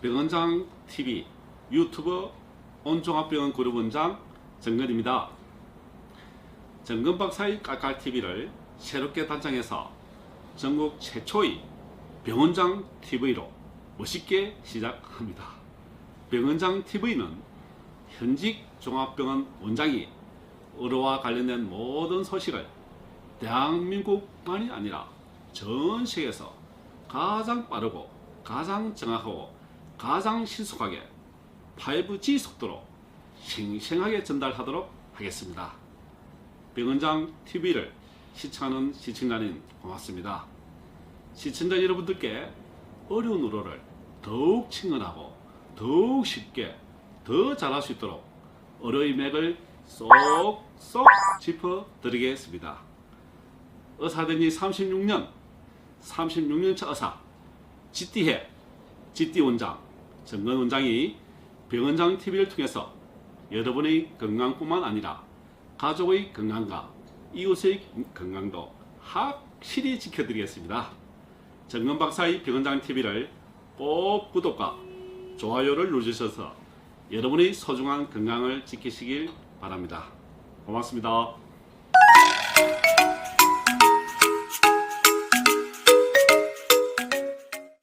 병원장 TV 유튜브 온종합병원 그룹 원장 정근입니다. 정근 박사의 깔깔 TV를 새롭게 단장해서 전국 최초의 병원장 TV로 멋있게 시작합니다. 병원장 TV는 현직 종합병원 원장이 의료와 관련된 모든 소식을 대한민국만이 아니라 전 세계에서 가장 빠르고 가장 정확하고 가장 신속하게 5G 속도로 생생하게 전달하도록 하겠습니다. 병원장 TV를 시청하는 시청자님 고맙습니다. 시청자 여러분들께 어려운 의료를 더욱 친근하고 더욱 쉽게 더 잘할 수 있도록 의료의 맥을 쏙쏙 짚어 드리겠습니다. 의사된 지 36년, 36년차 의사, GT해, GT 원장, 정근 원장이 병원장 TV를 통해서 여러분의 건강뿐만 아니라 가족의 건강과 이웃의 건강도 확실히 지켜드리겠습니다. 정근 박사의 병원장 TV를 꼭 구독과 좋아요를 눌러주셔서 여러분의 소중한 건강을 지키시길 바랍니다. 고맙습니다.